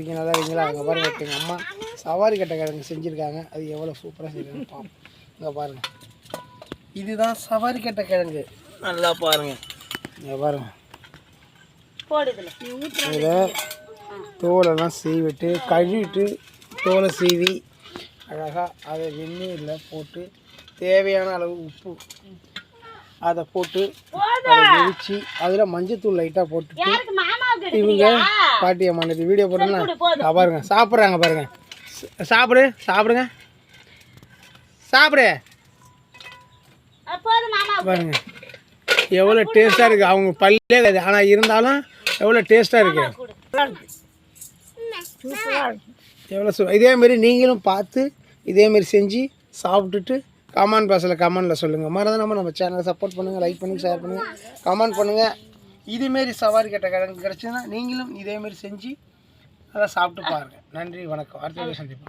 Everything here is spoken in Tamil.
இருக்கீங்க நல்லா இருக்கீங்களா அங்கே பாருங்க எங்கள் அம்மா சவாரி கட்ட கிழங்கு செஞ்சுருக்காங்க. அது எவ்வளோ சூப்பராக செய்யறாங்க பார்ப்போம் இங்கே பாருங்க. இதுதான் சவாரி கட்ட கிழங்கு நல்லா பாருங்க. இங்கே பாருங்க. போடுதுல இதில். தோலெல்லாம் சீவிட்டு கழுவிட்டு தோலை சீவி அழகாக அதை வெந்நீரில் போட்டு தேவையான அளவு உப்பு அதை போட்டு அதை வெடிச்சு அதில் மஞ்சத்தூள் லைட்டாக போட்டுட்டு யாருக்கு மாமாவுக்கு இவங்க பாட்டி அம்மா இந்த வீடியோ போட்டோம்னா பாருங்க. சாப்பிட்றாங்க பாருங்க. சாப்பிடு சாப்பிடுங்க. சாப்பிடு. பாருங்க. எவ்வளோ டேஸ்ட்டாக இருக்குது அவங்க பல்லே கிடையாது. ஆனால் இருந்தாலும் எவ்வளோ டேஸ்ட்டாக இருக்குது எவ்வளோ சு இதேமாரி நீங்களும் பார்த்து இதேமாரி செஞ்சு சாப்பிட்டுட்டு கமெண்ட் பாக்ஸில் கமெண்டில் சொல்லுங்கள் மறந்துடாமல் நம்ம சேனலை சப்போர்ட் பண்ணுங்கள் லைக் பண்ணுங்கள் ஷேர் பண்ணுங்கள் கமெண்ட் பண்ணுங்கள் இதேமாரி சவாரி கட்ட கிழங்கு கிடச்சுன்னா நீங்களும் இதேமாரி செஞ்சு அதை சாப்பிட்டு பாருங்கள் நன்றி வணக்கம். அடுத்த சந்திப்போம்.